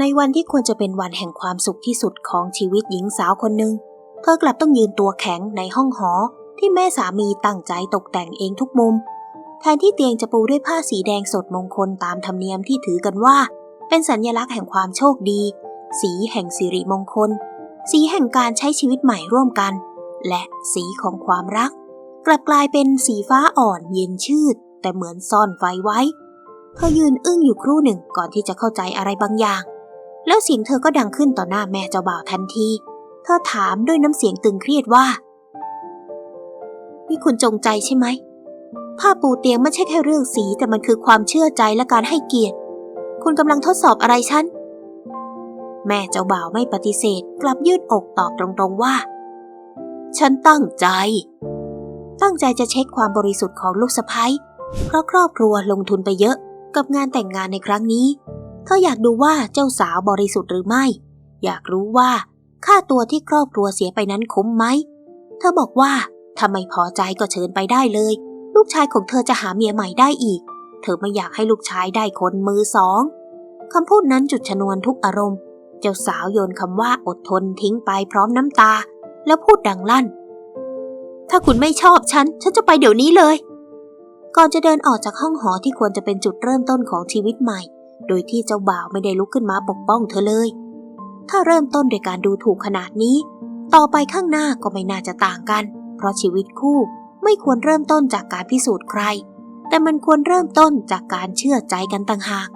ในวันที่ควรจะเป็นวันแห่งความสุขที่สุดของชีวิตหญิงสาวคนหนึ่งเธอกลับต้องยืนตัวแข็งในห้องหอที่แม่สามีตั้งใจตกแต่งเองทุกมุม แทนที่เตียงจะปูด้วยผ้าสีแดงสดมงคลตามธรรมเนียมที่ถือกันว่า เป็นสัญญลักษณ์แห่งความโชคดี สีแห่งสิริมงคล สีแห่งการใช้ชีวิตใหม่ร่วมกัน และสีของความรัก กลับกลายเป็นสีฟ้าอ่อนเย็นชืดแต่เหมือนซ่อนไฟไว้ เธอยืนอึ้งอยู่ครู่หนึ่งก่อนที่จะเข้าใจอะไรบางอย่าง แล้วเสียงเธอก็ดังขึ้นต่อหน้าแม่เจ้าบ่าวทันที เธอถามด้วยน้ำเสียงตึงเครียดว่า นี่คุณจงใจใช่ไหม ผ้าปูเตียงไม่ใช่แค่เรื่องสีแต่มันคือความเชื่อใจและการให้เกียรติ คุณกำลังทดสอบอะไรฉัน แม่เจ้าบ่าวไม่ปฏิเสธ กลับยืดอกตอบตรงๆว่า ฉันตั้งใจ ตั้งใจจะเช็คความบริสุทธิ์ของลูกสะพ้ยเพราะครอบครัวลงทุนไปเยอะ กับงานแต่งงานในครั้งนี้ เธออยากดูว่าเจ้าสาวบริสุทธิ์หรือไม่ อยากรู้ว่าค่าตัวที่ครอบครัวเสียไปนั้นคุ้มไหม เธอบอกว่าถ้าไม่พอใจก็เชิญไปได้เลย ลูกชายของเธอจะหาเมียใหม่ได้อีก เธอไม่อยากให้ลูกชายได้คนมือสองคำพูดนั้นจุดชนวนทุกอารมณ์ เจ้าสาวโยนคำว่าอดทนทิ้งไปพร้อมน้ำตา แล้วพูดดังลั่น ถ้าคุณไม่ชอบฉัน ฉันจะไปเดี๋ยวนี้เลย ก่อนจะเดินออกจากห้องหอที่ควรจะเป็นจุดเริ่มต้นของชีวิตใหม่ โดยที่เจ้าบ่าวไม่ได้ลุกขึ้นมาปกป้องเธอเลย ถ้าเริ่มต้นโดยการดูถูกขนาดนี้ ต่อไปข้างหน้าก็ไม่น่าจะต่างกัน เพราะชีวิตคู่ไม่ควรเริ่มต้นจากการพิสูจน์ใคร แต่มันควรเริ่มต้นจากการเชื่อใจกันต่างหาก